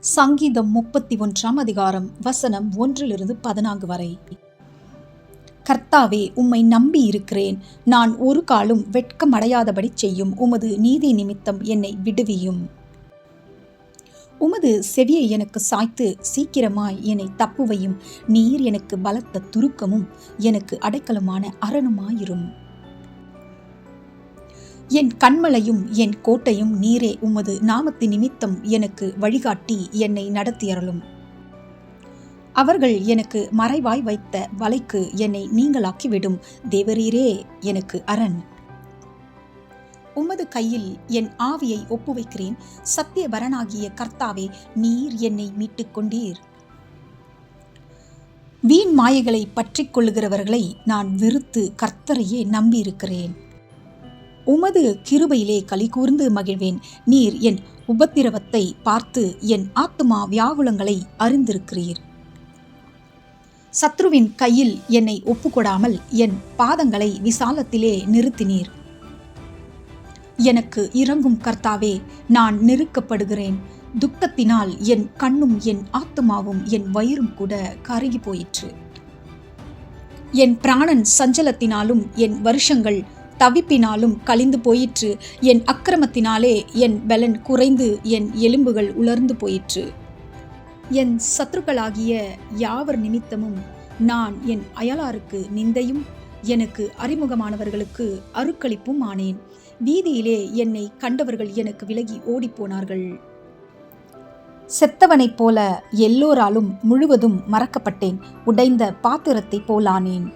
சங்கீதம் முப்பத்தி ஒன்றாம் அதிகாரம் வசனம் ஒன்றிலிருந்து பதினான்கு வரை. கர்த்தாவே உம்மை நம்பி இருக்கிறேன் நான் ஒரு காலும் வெட்கமடையாதபடி செய்யும். உமது நீதி நிமித்தம் என்னை விடுவியும். உமது செவியை எனக்கு சாய்த்து சீக்கிரமாய் என்னை தப்புவையும். நீர் எனக்கு பலத்த துருக்கமும். எனக்கு அடைக்கலமான அரணுமாயிரும். என் கண்மலையும் என் கோட்டையும் நீரே உமது நாமத்து நிமித்தம் எனக்கு வழிகாட்டி என்னை நடத்தியறலும் அவர்கள் எனக்கு மறைவாய் வைத்த வலைக்கு என்னை நீங்களாக்கிவிடும். தேவரீரே எனக்கு அரண். உமது கையில் என் ஆவியை ஒப்புவைக்கிறேன். சத்தியபரனாகிய கர்த்தாவே நீர் என்னை மீட்டுக் கொண்டீர். வீண் மாயைகளை பற்றிக் கொள்ளுகிறவர்களை நான் வெறுத்து கர்த்தரையே நம்பியிருக்கிறேன். உமது கிருபையிலே களி கூர்ந்து மகிழ்வேன். நீர் என் உபத்திரவத்தை பார்த்து என் ஆத்துமா வியாகுலங்களை அறிந்திருக்கிறீர். சத்ருவின் கையில் என்னை ஒப்புக்கொடாமல் என் பாதங்களை விசாலத்திலே நிறுத்தினீர். எனக்கு இறங்கும் கர்த்தாவே நான் நெருக்கப்படுகிறேன். துக்கத்தினால் என் கண்ணும் என் ஆத்துமாவும் என் வயிறும் கூட கருகி போயிற்று என் பிராணன் சஞ்சலத்தினாலும் என் வருஷங்கள் தவிப்பினாலும் கழிந்து போயிற்று. என் அக்கிரமத்தினாலே என் பலன் குறைந்து என் எலும்புகள் உலர்ந்து போயிற்று. என் சத்துருக்களாகிய யாவர் நிமித்தமும் நான் என் அயலாருக்கு நிந்தையும் எனக்கு அறிமுகமானவர்களுக்கு அருக்களிப்பும் ஆனேன். வீதியிலே என்னை கண்டவர்கள் எனக்கு விலகி ஓடிப்போனார்கள். செத்தவனைப் போல எல்லோராலும் முழுவதும் மறக்கப்பட்டேன். உடைந்த பாத்திரத்தைப் போலானேன்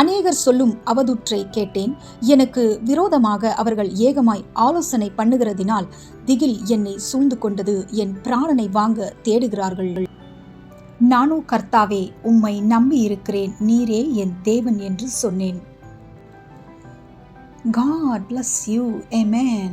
அநேகர் சொல்லும் அவதுற்றை கேட்டேன் எனக்கு விரோதமாக அவர்கள் ஏகமாய் ஆலோசனை பண்ணுகிறதினால் திகில் என்னை சூழ்ந்து கொண்டது என் பிராணனை வாங்க தேடுகிறார்கள் நானோ கர்த்தாவே உம்மை நம்பி இருக்கிறேன் நீரே என் தேவன் என்று சொன்னேன் God bless you. Amen.